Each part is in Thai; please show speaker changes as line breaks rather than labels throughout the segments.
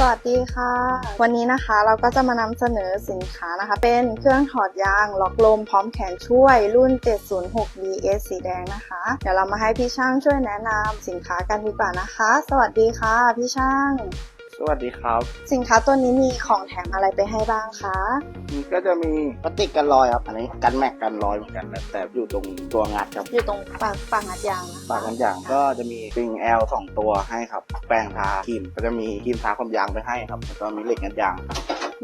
สวัสดีค่ะ วันนี้นะคะเราก็จะมานำเสนอสินค้านะคะ เป็นเครื่องถอดยางล็อกลมพร้อมแขนช่วยรุ่น 706 BS สีแดงนะคะ เดี๋ยวเรามาให้พี่ช่างช่วยแนะนำสินค้ากันดีกว่านะคะ สวัสดีค่ะ พี่ช่าง
สวัสดีครับ
สินค้าตัวนี้มีของแถมอะไรไปให้บ้างคะ
นี่ก็จะมีพลาสติกกันรอยครับ อันนี้กันแม็กกันรอยเหมือนกันแต่แต่อยู่ตรงตัวงัดครับ
อยู่ตรงปากปากงัดยางนะคะ
ปากกันอย่างก็จะมีปริงแอลสองตัวให้ครับ แปรงทาครีมก็จะมีครีมทาความยางไปให้ครับแล้วก็มีเหล็กงัดยาง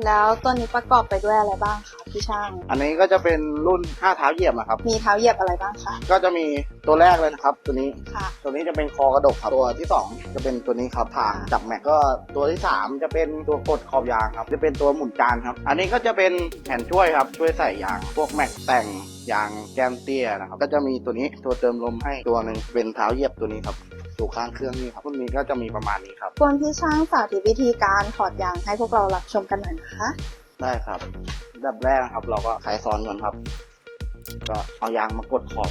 แล้วตัวนี้ประกอบไปด้วยอะไรบ้างคะพี่ช่าง
อันนี้ก็จะเป็นรุ่น 5 เท้าเหยียบนะครับ
มีเท้าเหยียบอะไรบ้างคะ
ก็จะมีตัวแรกเลยนะครับ ตัวนี้
ค่ะ
ตัวนี้จะเป็นคอกระดกครับ ตัวที่ 2 จะเป็นตัวนี้ครับทางจับแม็กก็ตัวที่ 3 จะเป็นตัวกดขอบยางครับ จะเป็นตัวหมุนจานครับ อันนี้ก็จะเป็นแผ่นช่วยครับ ช่วยใส่ยาง พวกแม็กแต่งยางแก้มเตี้ยนะครับ ก็จะมีตัวนี้ตัวเติมลมให้ตัวหนึ่งเป็นเท้าเหยียบตัวนี้ครับ อยู่ข้างเครื่องนี่ครับรุ่นนี้ก็จะมีประมาณนี้ครับ
ควรพี่ช่างสาธิตวิธีการถอดยางให้พวกเรารับชมกันหน่อยนะคะ
ได้ครับอันดับแรกนะครับ เราก็ไขซ้อนก่อนครับ ก็เอายางมากดขอบ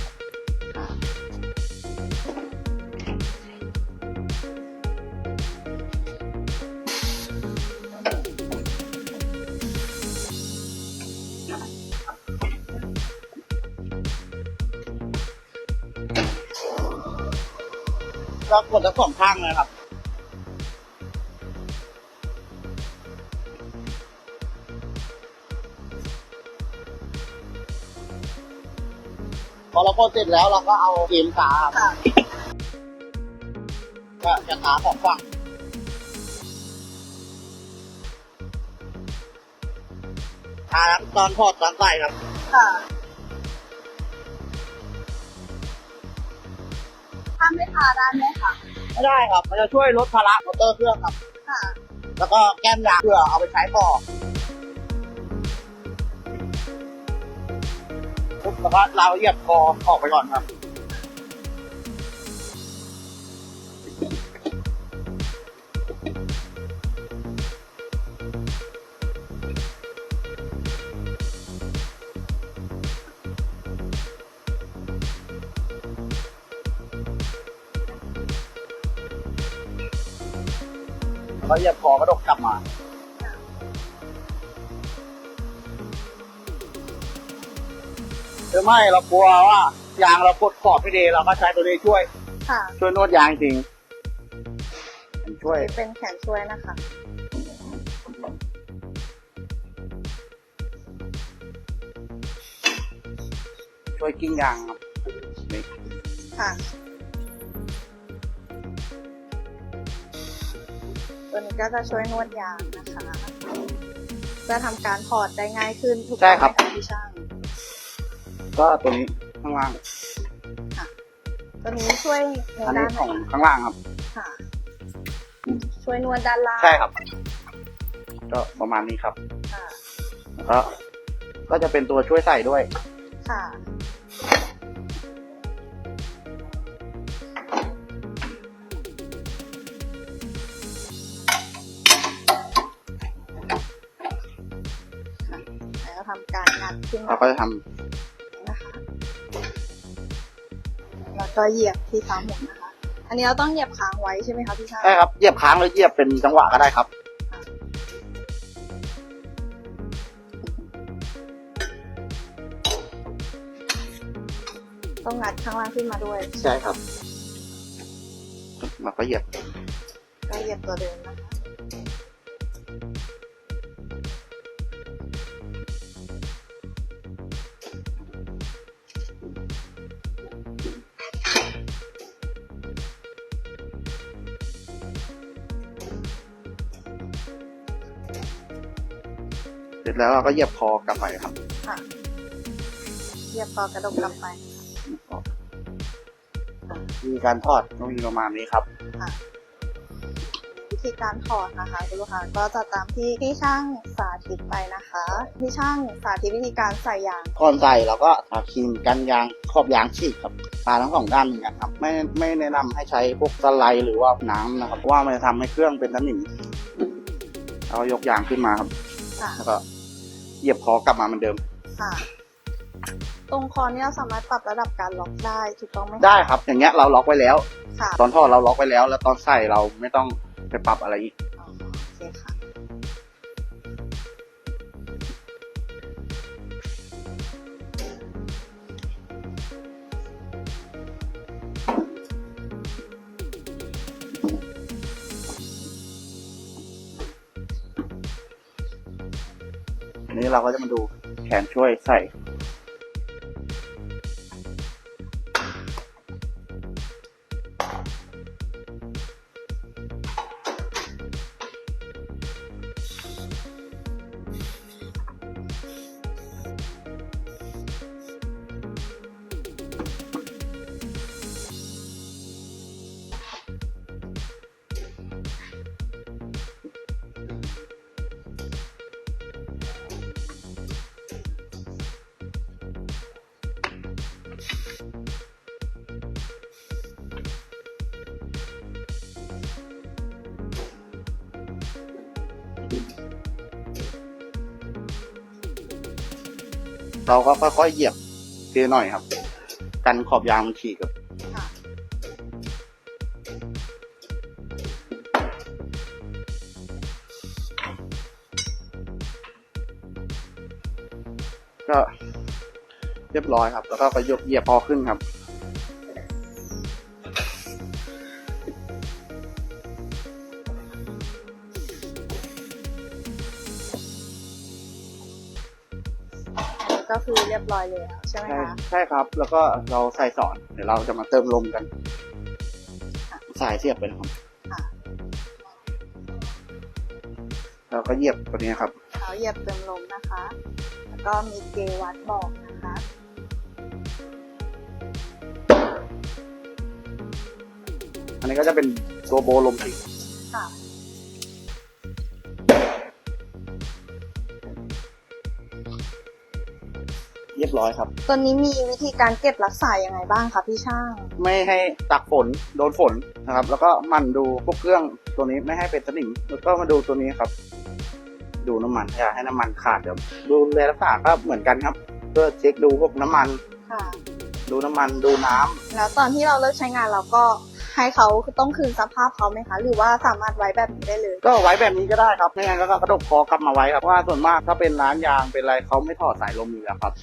ก็กดทั้งสองข้างเลยครับพอเรากดเสร็จแล้วเราก็เอาครีมทาครับก็จะทาสองฝั่งทาทั้งตอนทอดตอนใส่ครับ
ค่ะถ้าไม่ทาได้ไหมคะ
ไม่ได้ครับ มันจะช่วยลดภาระมอเตอร์เครื่องครับ
ค่ะ
แล้วก็แก้มยางเพื่อเอาไปใช้ต่อปุ๊บแล้วก็เราเหยียบคอออกไปก่อนครับ แล้วก็เหยียบคอกระดกกลับมาหรือไม่เรากลัวว่ายางเรากดขอบไม่ดีเราก็ใช้ตัวนี้ช่วย
ค่ะ
ช่วยนวดยางจริงมันช่วย
เป็นแขนช่วยนะคะ
ช่วยกิ้งยางครับนี่
ค่ะ ตัวนี้ก็จะช่วยนวดยางนะคะเพื่อทำการถอดได้ง่ายขึ้นถูกต้องไหมคะพี่ช่าง
ก็ตัวนี้ข้างล่าง
ตัวนี้ช่วยใน
อัน
ด้า
นี้
นไห
ของ
น
ข้างล่างครับ
ค่ะ ช่วยนวดด้านล่าง
ใช่ครับ ก็ประมาณนี้ครับ
ค่ะ
แล้วก็ก็จะเป็นตัวช่วยใส่ด้วย
ค่ะ การงัดขึ้น
เรา
มา
ก็จะท
นะคะ แล้วก็เหยียบที่เท้าหมุนนะคะ อันนี้เราต้องเหยียบค้างไว้ใช่ไหมคะพี่ชาำ
ได้ครับเหยียบค้างหรือเหยียบเป็นจังหวะก็ได้ครับ
ต้องงัดข้างล่างขึ้นมาด้วย
ใช่ครับ เราก็เหยียบ
ก็เหยียบตัวเดิมนะคะ
เสร็จแล้วเราก็เหยียบคอกลับไปครับ
ค่ะเหยียบต่อกระดกกลับไป
มีการทอดก็มีประมาณนี้ครับ
วิธีการถอดนะคะคุณลูกค้าก็จะตามที่พี่ช่างสาธิตไปนะคะพี่ช่างสาธิตวิธีการใส่ยาง
ก่อนใส่เราก็ทาครีมกันยางขอบยางฉีกครับทาทั้งสองด้านเหมือนกันครับไม่ไม่แนะนำให้ใช้พวกสไลด์หรือว่าน้ำนะครับเพราะว่ามันจะทำให้เครื่องเป็นสนิมเรายกยางขึ้นมาครับ
ค่ะ
แล้วก็เหยียบคอกลับมาเหมือนเดิม
ค่ะ ตรงคอเนี่ยเราสามารถปรับระดับการล็อกได้ถูกต้องไหมคะ
ได้ครับ อย่างเงี้ยเราล็อกไว้แล้ว
ค่ะ
ตอนทอดเราล็อกไว้แล้ว แล้วตอนใส่เราไม่ต้องไปปรับอะไรอีก
อ๋อเคค่ะ
นี้เราก็จะมาดูแขนช่วยใส่ เราก็ค่อยๆเหยียบทีละหน่อยครับ กันขอบยางมันฉีกครับ
ค่ะ
ก็เรียบร้อยครับ แล้วก็ก็ยกเหยียบพอขึ้นครับ
คือเรียบร้อยแล้วใช่ไหม
ใช่
คะ
ใช่ครับ แล้วก็เราใส่สอนเดี๋ยวเราจะมาเติมลมกัน สายเสียบไปนะครับ
ค่ะ
แล้วก็เหยียบตัวนี้ครับ
เท้าเหยียบเติมลมนะคะ แล้วก็มีเกวัดบอกนะคะ
อันนี้ก็จะเป็นตัวโบลมสี
ค่
ยบร้อยครับ
ตัวนี้มีวิธีการเก็บรักษายังไงบ้างคะพี่ช่าง
ไม่ให้ตักฝนโดนฝนนะครับ แล้วก็หมันดูพวกเครื่องตัวนี้ไม่ให้เป็นสนิมแล้วก็มาดูตัวนี้ครับ ดูน้ำมันอย่าให้น้ำมันขาดเดี๋ยวดูแลรักษาก็เหมือนกันครับเพื่อเช็คดูพวกน้ำมัน
ค่ะ
ดูน้ำมันดูน้ำ
แล้วตอนที่เราเลิกใช้งานเราก็ ให้เขาต้องคืนสภาพเขาไหมคะ หรือว่าสามารถไว้แบบนี้ได้เลย
ก็ไว้แบบนี้ก็ได้ครับไม่งั้นก็กระดกคอกลับมาไว้ครับเพราะว่าส่วนมากถ้าเป็นร้านยางเป็นอะไรเขาไม่ถอดสายลมอยู่แล้วครับ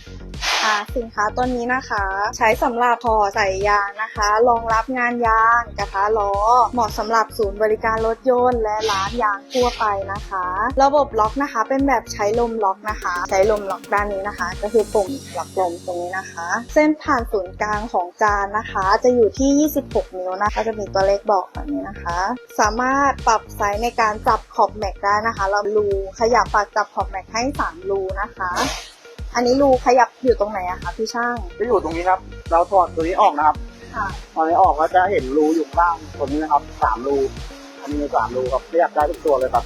ค่ะ สินค้าตัวนี้นะคะ ใช้สำหรับพอใส่ยางนะคะ รองรับงานยางกระทะล้อ เหมาะสำหรับศูนย์บริการรถยนต์และร้านยางทั่วไปนะคะ ระบบล็อกนะคะ เป็นแบบใช้ลมล็อกนะคะ ใช้ลมล็อกด้านนี้นะคะ ก็คือปุ่มล็อกลมตรงนี้นะคะ เส้นผ่านศูนย์กลางของจานนะคะ จะอยู่ที่ 26 นิ้วนะคะจะมีตัวเลขบอกแบบนี้นะคะ สามารถปรับไซส์ในการจับขอบแม็กได้นะคะ เรารูขยับปากจับขอบแม็กให้สามรูนะคะ อันนี้รูขยับอยู่ตรงไหนอะคะพี่ช่าง
จะอยู่ตรงนี้ครับ เราถอดตัวนี้ออกนะครับ
ค่ะ
ตอนนี้ออกก็จะเห็นรูอยู่ข้างล่างตรงนี้นะครับสามรูอันนี้สามรูครับเรียกได้ทุกตัวเลยครับ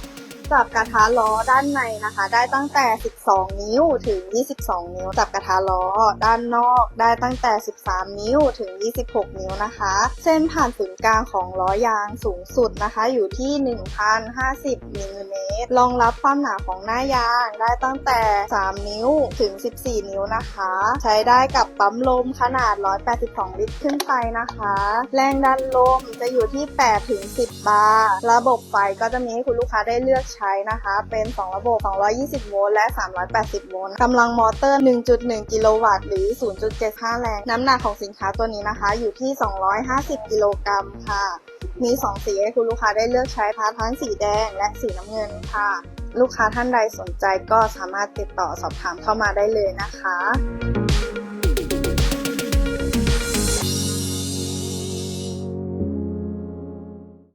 จับกระทะล้อด้านในนะคะ ได้ตั้งแต่ 12 นิ้วถึง 22 นิ้ว จับกระทะล้อด้านนอกได้ตั้งแต่ 13 นิ้วถึง 26 นิ้วนะคะ เส้นผ่านศูนย์กลางของล้อยางสูงสุดนะคะ อยู่ที่ 1,050มิลลิเมตรรองรับความหนาของหน้ายางได้ตั้งแต่ 3 นิ้วถึง 14 นิ้วนะคะ ใช้ได้กับปั๊มลมขนาด 182 ลิตรขึ้นไปนะคะ แรงดันลมจะอยู่ที่ 8 ถึง 10 บาร์ ระบบไฟก็จะมีให้คุณลูกค้าได้เลือกใช้นะคะ เป็น 2 ระบบ 220 โวลต์และ 380 โวลต์กำลังมอเตอร์ 1.1 กิโลวัตต์หรือ 0.75 แรง น้ำหนักของสินค้าตัวนี้นะคะ อยู่ที่ 250 กิโลกรัมค่ะ มี 2 สีให้คุณลูกค้าได้เลือกใช้พาทั้งสีแดงและสีน้ำเงินค่ะ ลูกค้าท่านใดสนใจก็สามารถติดต่อสอบถามเข้ามาได้เลยนะคะ